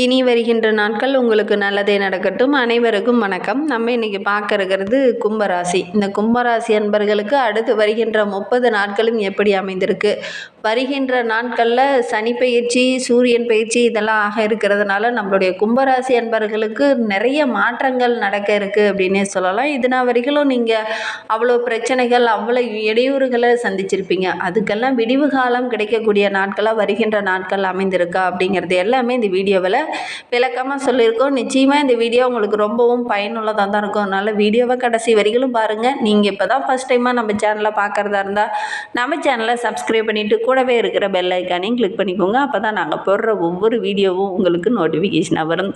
இனி வருகின்ற நாட்கள் உங்களுக்கு நல்லதே நடக்கட்டும். அனைவருக்கும் வணக்கம். நம்ம இன்றைக்கி பார்க்க இருக்கிறது கும்பராசி. இந்த கும்பராசி அன்பர்களுக்கு அடுத்து வருகின்ற முப்பது நாட்களும் எப்படி அமைந்திருக்கு? வருகின்ற நாட்களில் சனி பயிற்சி சூரியன் பயிற்சி இதெல்லாம் ஆக இருக்கிறதுனால நம்மளுடைய கும்பராசி அன்பர்களுக்கு நிறைய மாற்றங்கள் நடக்க இருக்குது அப்படின்னே சொல்லலாம். இதுனா வரைக்கும் நீங்கள் அவ்வளோ பிரச்சனைகள் அவ்வளோ இடையூறுகளை சந்திச்சிருப்பீங்க. அதுக்கெல்லாம் விடிவு காலம் கிடைக்கக்கூடிய நாட்களாக வருகின்ற நாட்கள் அமைந்திருக்கா அப்படிங்கிறது எல்லாமே இந்த வீடியோவில் விளக்கமாக சொல்லியிருக்கோம். நிச்சயமாக இந்த வீடியோ உங்களுக்கு ரொம்பவும் பயனுள்ளதாக தான் இருக்கும். அதனால் வீடியோவை கடைசி வரைகளும் பாருங்கள் நீங்கள் இப்போ தான் ஃபஸ்ட் டைமாக நம்ம சேனலை பார்க்குறதா இருந்தால் நம்ம சேனலை சப்ஸ்கிரைப் பண்ணிவிட்டு கூடவே இருக்கிற பெல் ஐக்கானையும் கிளிக் பண்ணிக்கோங்க. அப்போ தான் நாங்கள் போடுற ஒவ்வொரு வீடியோவும் உங்களுக்கு நோட்டிஃபிகேஷனாக வரும்.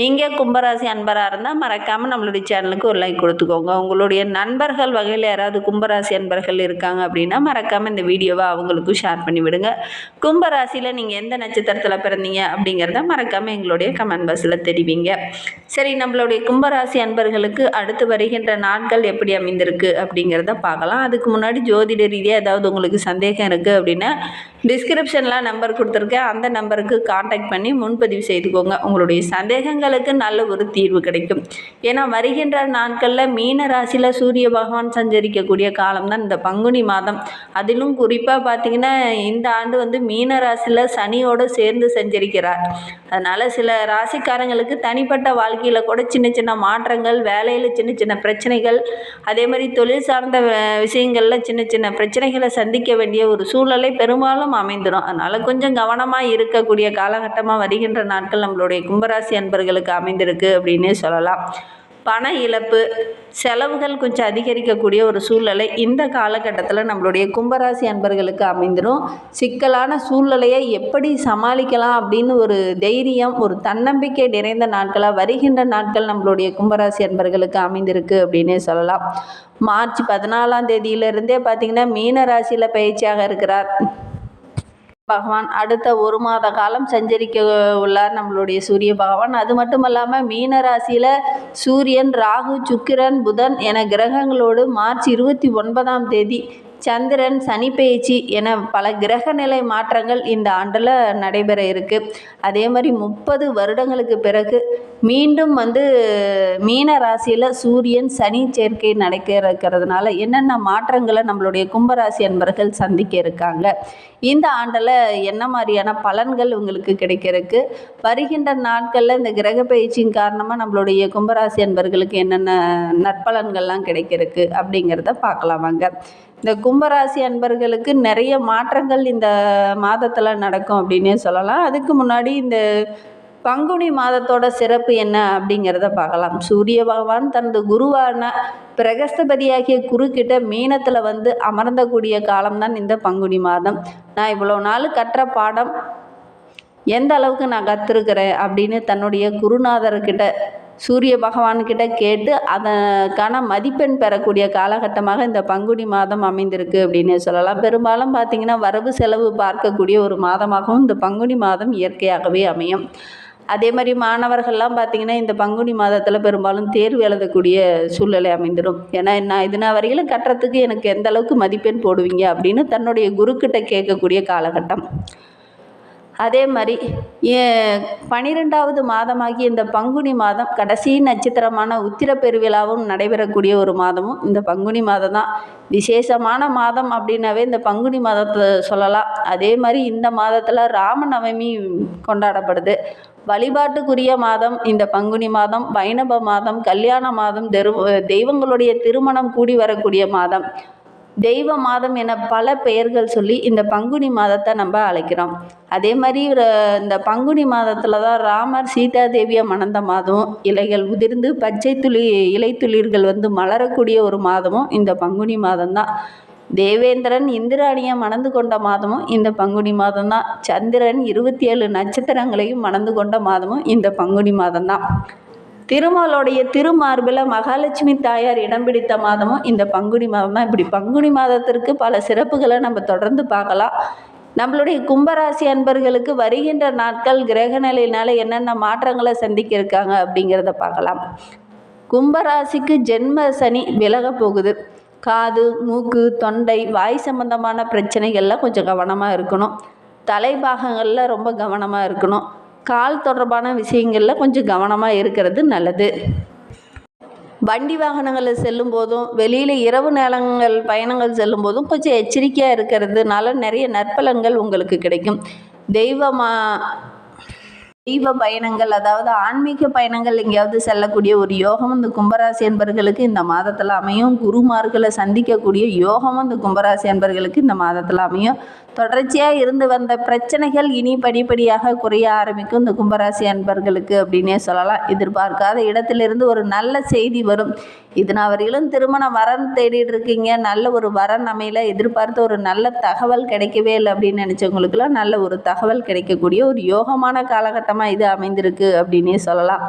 நீங்கள் கும்பராசி அன்பராக இருந்தால் மறக்காமல் நம்மளுடைய சேனலுக்கு ஒரு லைக் கொடுத்துக்கோங்க. உங்களுடைய நண்பர்கள் வகையில் யாராவது கும்பராசி அன்பர்கள் இருக்காங்க அப்படின்னா மறக்காமல் இந்த வீடியோவை அவங்களுக்கும் ஷேர் பண்ணி விடுங்க கும்பராசியில் நீங்கள் எந்த நட்சத்திரத்தில் பிறந்தீங்க அப்படிங்கிறத மறக்காமல் எங்களுடைய கமெண்ட் பாக்ஸில் தெரிவிங்க. சரி நம்மளுடைய கும்பராசி அன்பர்களுக்கு அடுத்து வருகின்ற நாட்கள் எப்படி அமைந்திருக்கு அப்படிங்கிறத பார்க்கலாம். அதுக்கு முன்னாடி ஜோதிட ரீதியாக ஏதாவது உங்களுக்கு சந்தேகம் இருக்குது அப்படின்னா டிஸ்கிரிப்ஷனில் நம்பர் கொடுத்துருக்கேன். அந்த நம்பருக்கு காண்டாக்ட் பண்ணி முன்பதிவு செய்துக்கோங்க. உங்களுடைய சந்தேகங்களுக்கு நல்ல ஒரு தீர்வு கிடைக்கும். ஏன்னா வருகின்ற நாட்களில் மீன ராசியில் சூரிய பகவான் சஞ்சரிக்கக்கூடிய காலம் தான் இந்த பங்குனி மாதம். அதிலும் குறிப்பாக பார்த்தீங்கன்னா இந்த ஆண்டு வந்து மீன ராசியில் சனியோடு சேர்ந்து சஞ்சரிக்கிறார். அதனால் சில ராசிக்காரங்களுக்கு தனிப்பட்ட வாழ்க்கையில் கூட சின்ன சின்ன மாற்றங்கள் வேலையில் சின்ன சின்ன பிரச்சனைகள் அதே மாதிரி தொழில் சார்ந்த விஷயங்களில் சின்ன சின்ன பிரச்சனைகளை சந்திக்க வேண்டிய ஒரு சூழலை பெரும்பாலும் அமைந்துடும் அதனால் கொஞ்சம் கவனமாக இருக்கக்கூடிய காலகட்டமாக வருகின்ற நாட்கள் நம்மளுடைய கும்பராசி அன்பர்களுக்கு அமைந்திருக்கு அப்படின்னே சொல்லலாம். பண இழப்பு செலவுகள் கொஞ்சம் அதிகரிக்கக்கூடிய ஒரு சூழ்நிலை இந்த காலகட்டத்தில் நம்மளுடைய கும்பராசி அன்பர்களுக்கு அமைந்துடும் சிக்கலான சூழ்நிலையை எப்படி சமாளிக்கலாம் அப்படின்னு ஒரு தைரியம் ஒரு தன்னம்பிக்கை நிறைந்த நாட்களாக வருகின்ற நாட்கள் நம்மளுடைய கும்பராசி அன்பர்களுக்கு அமைந்திருக்கு அப்படின்னே சொல்லலாம். மார்ச் பதினாலாம் தேதியிலிருந்தே பார்த்திங்கன்னா மீன ராசியில் பயிற்சியாக இருக்கிறார். பகவான் அடுத்த ஒரு மாத காலம் சஞ்சரிக்க உள்ளார் நம்மளுடைய சூரிய பகவான். அது மட்டும் இல்லாமல் மீன ராசியில் சூரியன் ராகு சுக்கிரன் புதன் என கிரகங்களோடு மார்ச் இருபத்தி ஒன்பதாம் தேதி சந்திரன் சனி பெயர்ச்சி என பல கிரக நிலை மாற்றங்கள் இந்த ஆண்டில் நடைபெற இருக்குது அதே மாதிரி முப்பது வருடங்களுக்கு பிறகு மீண்டும் வந்து மீன ராசியில் சூரியன் சனி சேர்க்கை நடக்க இருக்கிறதுனால என்னென்ன மாற்றங்களை நம்மளுடைய கும்பராசி அன்பர்கள் சந்திக்க இருக்காங்க. இந்த ஆண்டில் என்ன மாதிரியான பலன்கள் உங்களுக்கு கிடைக்கிறதுக்கு வருகின்ற நாட்களில் இந்த கிரக பயிற்சியின் காரணமாக நம்மளுடைய கும்பராசி அன்பர்களுக்கு என்னென்ன நற்பலன்கள்லாம் கிடைக்கிறதுக்கு அப்படிங்கிறத பார்க்கலாம் வாங்க. இந்த கும்பராசி அன்பர்களுக்கு நிறைய மாற்றங்கள் இந்த மாதத்தில் நடக்கும் அப்படின்னே சொல்லலாம். அதுக்கு முன்னாடி இந்த பங்குனி மாதத்தோட சிறப்பு என்ன அப்படிங்கிறத பார்க்கலாம். சூரிய பகவான் தனது குருவான பிரகஸ்தபதியாகிய குருக்கிட்ட மீனத்தில் வந்து அமர்ந்தக்கூடிய காலம்தான் இந்த பங்குனி மாதம். நான் இவ்வளோ நாள் கற்ற பாடம் எந்த அளவுக்கு நான் கற்றுருக்கிறேன் அப்படின்னு தன்னுடைய குருநாதர்கிட்ட சூரிய பகவான்கிட்ட கேட்டு அதற்கான மதிப்பெண் பெறக்கூடிய காலகட்டமாக இந்த பங்குனி மாதம் அமைந்திருக்கு அப்படின்னு சொல்லலாம். பெரும்பாலும் பார்த்திங்கன்னா வரவு செலவு பார்க்கக்கூடிய ஒரு மாதமாகவும் இந்த பங்குனி மாதம் இயற்கையாகவே அமையும். அதே மாதிரி மாணவர்கள்லாம் பார்த்திங்கன்னா இந்த பங்குனி மாதத்தில் பெரும்பாலும் தேர்வு எழுதக்கூடிய சூழ்நிலை அமைந்துடும் ஏன்னா நான் இதுனா வரையிலும் கட்டுறதுக்கு எனக்கு எந்த அளவுக்கு மதிப்பெண் போடுவீங்க அப்படின்னு தன்னுடைய குருக்கிட்ட கேட்கக்கூடிய காலகட்டம். அதே மாதிரி ஏ- பனிரெண்டாவது மாதமாகி இந்த பங்குனி மாதம் கடைசி நட்சத்திரமான உத்திர பெருவிழாவும் நடைபெறக்கூடிய ஒரு மாதமும் இந்த பங்குனி மாதம் தான் விசேஷமான மாதம் அப்படின்னாவே இந்த பங்குனி மாதத்தை சொல்லலாம். அதே மாதிரி இந்த மாதத்தில் ராமநவமி கொண்டாடப்படுது. வழிபாட்டுக்குரிய மாதம் இந்த பங்குனி மாதம் வைணவ மாதம் கல்யாண மாதம் தெரு தெய்வங்களுடைய திருமணம் கூடி வரக்கூடிய மாதம். தெய்வ மாதம் என பல பெயர்கள் சொல்லி இந்த பங்குனி மாதத்தை நம்ம அழைக்கிறோம். அதே மாதிரி இந்த பங்குனி மாதத்தில் தான் ராமர் சீதா தேவியை மணந்த மாதமும் இலைகள் உதிர்ந்து பச்சை துளி இலை துளிர்கள் வந்து மலரக்கூடிய ஒரு மாதமும் இந்த பங்குனி மாதம்தான். தேவேந்திரன் இந்திராணியை மணந்து கொண்ட மாதமும் இந்த பங்குனி மாதம்தான். சந்திரன் இருபத்தி ஏழு நட்சத்திரங்களையும் மணந்து கொண்ட மாதமும் இந்த பங்குனி மாதம்தான். திருமாலுடைய திருமார்பில் மகாலட்சுமி தாயார் இடம் பிடித்த மாதமும் இந்த பங்குனி மாதம் தான் இப்படி பங்குனி மாதத்திற்கு பல சிறப்புகளை நம்ம தொடர்ந்து பார்க்கலாம். நம்மளுடைய கும்பராசி அன்பர்களுக்கு வருகின்ற நாட்கள் கிரக நிலையினால என்னென்ன மாற்றங்களை சந்திக்க இருக்காங்க அப்படிங்கிறத பார்க்கலாம். கும்பராசிக்கு ஜென்ம சனி விலக போகுது. காது மூக்கு தொண்டை வாய் சம்பந்தமான பிரச்சனைகள்லாம் கொஞ்சம் கவனமாக இருக்கணும். தலைபாகங்களில் ரொம்ப கவனமாக இருக்கணும். கால் தொடர்பான விஷயங்களில் கொஞ்சம் கவனமாக இருக்கிறது நல்லது. வண்டி வாகனங்களில் செல்லும் போதும் வெளியில் இரவு நேரங்கள் பயணங்கள் செல்லும் போதும் கொஞ்சம் எச்சரிக்கையாக இருக்கிறதுனால நிறைய நற்பலன்கள் உங்களுக்கு கிடைக்கும். தெய்வமா தெய்வ பயணங்கள் அதாவது ஆன்மீக பயணங்கள் எங்கேயாவது செல்லக்கூடிய ஒரு யோகம் இந்த கும்பராசி என்பர்களுக்கு இந்த மாதத்தில் அமையும். குருமார்களை சந்திக்கக்கூடிய யோகம் இந்த கும்பராசி என்பர்களுக்கு இந்த மாதத்தில் அமையும். தொடர்ச்சியாக இருந்து வந்த பிரச்சனைகள் இனி படிப்படியாக குறைய ஆரம்பிக்கும். இந்த கும்பராசி அன்பர்களுக்கு அப்படின்னே சொல்லலாம். எதிர்பார்க்காத இடத்திலிருந்து ஒரு நல்ல செய்தி வரும். இது நான் வரையிலும் திருமண வரன் தேடிட்டு இருக்கீங்க. நல்ல ஒரு வரன் அமையல. எதிர்பார்த்த ஒரு நல்ல தகவல் கிடைக்கவே இல்லை அப்படின்னு நினச்சவங்களுக்குலாம் நல்ல ஒரு தகவல் கிடைக்கக்கூடிய ஒரு யோகமான காலகட்டமாக இது அமைந்திருக்கு அப்படின்னே சொல்லலாம்.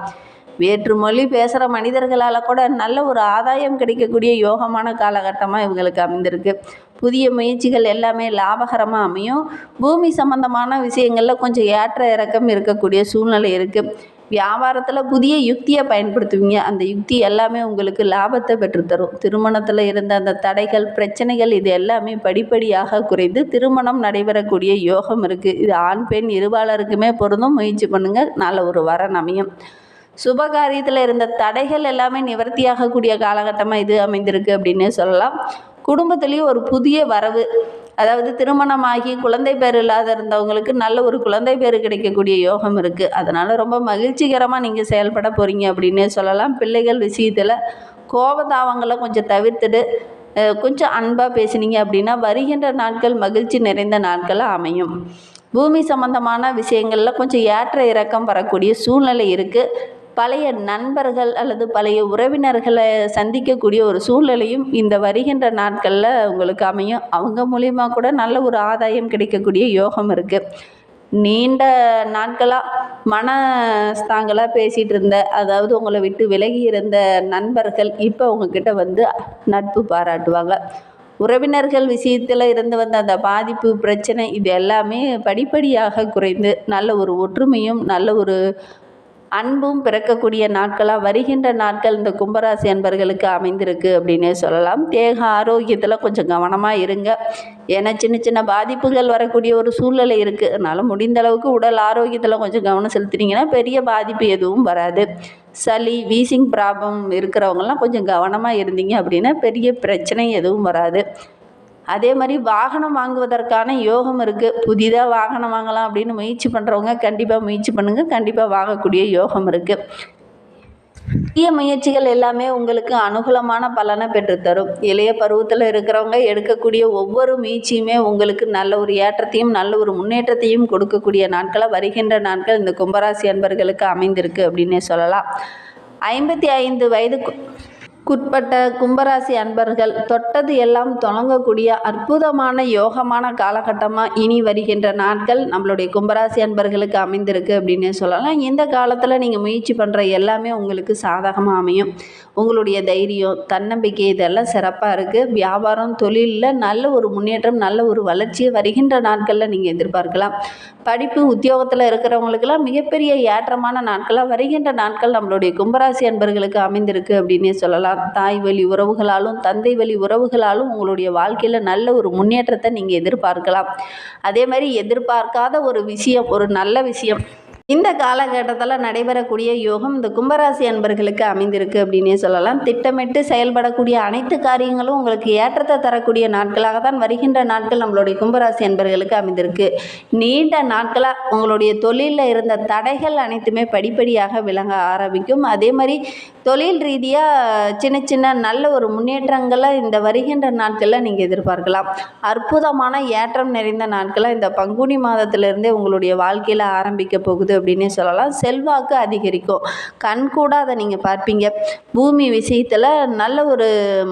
வேற்று மொழி பேசுகிற மனிதர்களால் கூட நல்ல ஒரு ஆதாயம் கிடைக்கக்கூடிய யோகமான காலகட்டமாக இவங்களுக்கு அமைந்திருக்கு. புதிய முயற்சிகள் எல்லாமே லாபகரமாக அமையும். பூமி சம்பந்தமான விஷயங்களில் கொஞ்சம் ஏற்ற இறக்கம் இருக்கக்கூடிய சூழ்நிலை இருக்குது வியாபாரத்தில் புதிய யுக்தியை பயன்படுத்துவீங்க. அந்த யுக்தி எல்லாமே உங்களுக்கு லாபத்தை பெற்றுத்தரும். திருமணத்தில் இருந்த அந்த தடைகள் பிரச்சனைகள் இது எல்லாமே படிப்படியாக குறைந்து திருமணம் நடைபெறக்கூடிய யோகம் இருக்குது இது ஆண் பெண் இருபாலருக்குமே பொருந்தும். முயற்சி பண்ணுங்கள் நல்ல ஒரு வரன் அமையும். சுபகாரியத்தில் இருந்த தடைகள் எல்லாமே நிவர்த்தியாகக்கூடிய காலகட்டமாக இது அமைந்திருக்கு அப்படின்னு சொல்லலாம். குடும்பத்துலேயும் ஒரு புதிய வரவு. அதாவது திருமணமாகி குழந்தை பேர் இல்லாத இருந்தவங்களுக்கு நல்ல ஒரு குழந்தை பேர் கிடைக்கக்கூடிய யோகம் இருக்குது அதனால் ரொம்ப மகிழ்ச்சிகரமாக நீங்கள் செயல்பட போகிறீங்க அப்படின்னே சொல்லலாம். பிள்ளைகள் விஷயத்தில் கோபதாவங்களை கொஞ்சம் தவிர்த்துட்டு கொஞ்சம் அன்பாக பேசுனீங்க அப்படின்னா வருகின்ற நாட்கள் மகிழ்ச்சி நிறைந்த நாட்களாக அமையும். பூமி சம்பந்தமான விஷயங்களில் கொஞ்சம் ஏற்ற இறக்கம் வரக்கூடிய சூழ்நிலை இருக்குது பழைய நண்பர்கள் அல்லது பழைய உறவினர்களை சந்திக்கக்கூடிய ஒரு சூழ்நிலையும் இந்த வருகின்ற நாட்களில் உங்களுக்கு அமையும். அவங்க மூலிமா கூட நல்ல ஒரு ஆதாயம் கிடைக்கக்கூடிய யோகம் இருக்குது நீண்ட நாட்களாக மனஸ்தாங்களாக பேசிகிட்டு இருந்த அதாவது உங்களை விட்டு விலகி இருந்த நண்பர்கள் இப்போ உங்ககிட்ட வந்து நட்பு பாராட்டுவாங்க. உறவினர்கள் விஷயத்தில் இருந்து வந்த அந்த பாதிப்பு பிரச்சனை இது எல்லாமே படிப்படியாக குறைந்து நல்ல ஒரு ஒற்றுமையும் நல்ல ஒரு அன்பும் பிறக்கக்கூடிய நாட்களாக வருகின்ற நாட்கள் இந்த கும்பராசி அன்பர்களுக்கு அமைந்திருக்கு அப்படின்னே சொல்லலாம். தேக ஆரோக்கியத்தில் கொஞ்சம் கவனமாக இருங்க. ஏன்னா சின்ன சின்ன பாதிப்புகள் வரக்கூடிய ஒரு சூழ்நிலை இருக்குது அதனால் முடிந்த அளவுக்கு உடல் ஆரோக்கியத்தில் கொஞ்சம் கவனம் செலுத்துனீங்கன்னா பெரிய பாதிப்பு எதுவும் வராது. சளி வீசிங் ப்ராப்ளம் இருக்கிறவங்கலாம் கொஞ்சம் கவனமாக இருந்தீங்க அப்படின்னா பெரிய பிரச்சனை எதுவும் வராது. அதே மாதிரி வாகனம் வாங்குவதற்கான யோகம் இருக்குது புதிதாக வாகனம் வாங்கலாம் அப்படின்னு முயற்சி பண்ணுறவங்க கண்டிப்பாக முயற்சி பண்ணுங்கள் கண்டிப்பாக வாங்கக்கூடிய யோகம் இருக்குது புதிய முயற்சிகள் எல்லாமே உங்களுக்கு அனுகூலமான பலனை பெற்றுத்தரும். இளைய பருவத்தில் இருக்கிறவங்க எடுக்கக்கூடிய ஒவ்வொரு முயற்சியுமே உங்களுக்கு நல்ல ஒரு ஏற்றத்தையும் நல்ல ஒரு முன்னேற்றத்தையும் கொடுக்கக்கூடிய நாட்களாக வருகின்ற நாட்கள் இந்த கும்பராசி அன்பர்களுக்கு அமைந்திருக்கு அப்படின்னே சொல்லலாம். ஐம்பத்தி ஐந்து வயதுக்கு குட்பட்ட கும்பராசி அன்பர்கள் தொட்டது எல்லாம் தொடங்கக்கூடிய அற்புதமான யோகமான காலகட்டமாக இனி வருகின்ற நாட்கள் நம்மளுடைய கும்பராசி அன்பர்களுக்கு அமைந்திருக்கு அப்படின்னு சொல்லலாம். இந்த காலத்தில் நீங்கள் முயற்சி பண்ணுற எல்லாமே உங்களுக்கு சாதகமாக அமையும். உங்களுடைய தைரியம் தன்னம்பிக்கை இதெல்லாம் சிறப்பாக இருக்குது வியாபாரம் தொழிலில் நல்ல ஒரு முன்னேற்றம் நல்ல ஒரு வளர்ச்சியை வருகின்ற நாட்களில் நீங்கள் எதிர்பார்க்கலாம். படிப்பு உத்தியோகத்தில் இருக்கிறவங்களுக்கெல்லாம் மிகப்பெரிய ஏற்றமான நாட்களாக வருகின்ற நாட்கள் நம்மளுடைய கும்பராசி அன்பர்களுக்கு அமைந்திருக்கு அப்படின்னே சொல்லலாம். தாய் வழி உறவுகளாலும் தந்தை வழி உறவுகளாலும் உங்களுடைய வாழ்க்கையில் நல்ல ஒரு முன்னேற்றத்தை நீங்கள் எதிர்பார்க்கலாம். அதே மாதிரி எதிர்பார்க்காத ஒரு விஷயம் ஒரு நல்ல விஷயம் இந்த காலகட்டத்தில் நடைபெறக்கூடிய யோகம் இந்த கும்பராசி அன்பர்களுக்கு அமைந்திருக்கு அப்படின்னே சொல்லலாம். திட்டமிட்டு செயல்படக்கூடிய அனைத்து காரியங்களும் உங்களுக்கு ஏற்றத்தை தரக்கூடிய நாட்களாக தான் வருகின்ற நாட்கள் நம்மளுடைய கும்பராசி அன்பர்களுக்கு அமைந்திருக்கு. நீண்ட நாட்களாக உங்களுடைய தொழிலில் இருந்த தடைகள் அனைத்துமே படிப்படியாக விளங்க ஆரம்பிக்கும். அதே மாதிரி தொழில் ரீதியாக சின்ன சின்ன நல்ல ஒரு முன்னேற்றங்களை இந்த வருகின்ற நாட்களில் நீங்கள் எதிர்பார்க்கலாம். அற்புதமான ஏற்றம் நிறைந்த நாட்களாக இந்த பங்குனி மாதத்திலிருந்தே உங்களுடைய வாழ்க்கையில் ஆரம்பிக்க போகுது அப்படின்னே சொல்லலாம். செல்வாக்கு அதிகரிக்கும். கண் கூட அதை நீங்கள் பார்ப்பீங்க. பூமி விஷயத்தில் நல்ல ஒரு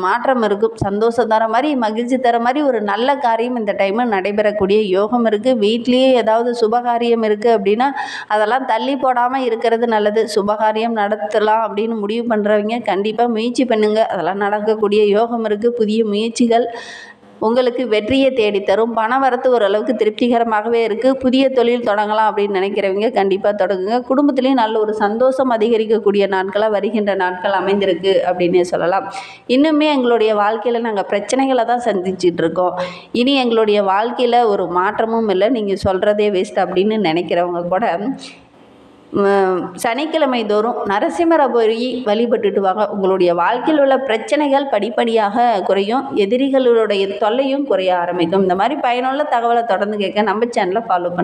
மாற்றம் இருக்கும். சந்தோஷம் தர மாதிரி மகிழ்ச்சி தர மாதிரி ஒரு நல்ல காரியம் இந்த டைமில் நடைபெறக்கூடிய யோகம் இருக்குது வீட்லேயே ஏதாவது சுபகாரியம் இருக்குது அப்படின்னா அதெல்லாம் தள்ளி போடாமல் இருக்கிறது நல்லது. சுபகாரியம் நடத்தலாம் அப்படின்னு முடிவு பண்ணுறவங்க கண்டிப்பாக முயற்சி பண்ணுங்கள் அதெல்லாம் நடக்கக்கூடிய யோகம் இருக்குது புதிய முயற்சிகள் உங்களுக்கு வெற்றியை தேடித்தரும். பண வரத்து ஓரளவுக்கு திருப்திகரமாகவே இருக்குது புதிய தொழில் தொடங்கலாம் அப்படின்னு நினைக்கிறவங்க கண்டிப்பாக தொடங்குங்க. குடும்பத்துலேயும் நல்ல ஒரு சந்தோஷம் அதிகரிக்கக்கூடிய நாட்களாக வருகின்ற நாட்கள் அமைந்திருக்கு அப்படின்னே சொல்லலாம். இன்னுமே எங்களுடைய வாழ்க்கையில் நாங்கள் பிரச்சனைகளை தான் சந்திச்சுட்டு இருக்கோம். இனி எங்களுடைய வாழ்க்கையில் ஒரு மாற்றமும் இல்லை. நீங்கள் சொல்கிறதே வேஸ்ட் அப்படின்னு நினைக்கிறவங்க கூட சனிக்கிழமை தோறும் நரசிம்மரை போய் வழிபட்டுட்டு வாங்க. உங்களுடைய வாழ்க்கையில் உள்ள பிரச்சனைகள் படிப்படியாக குறையும் எதிரிகளுடைய தொல்லையும் குறைய ஆரம்பிக்கும். இந்த மாதிரி பயனுள்ள தகவலை தொடர்ந்து கேட்க நம்ம சேனலை ஃபாலோ பண்ணுங்கள்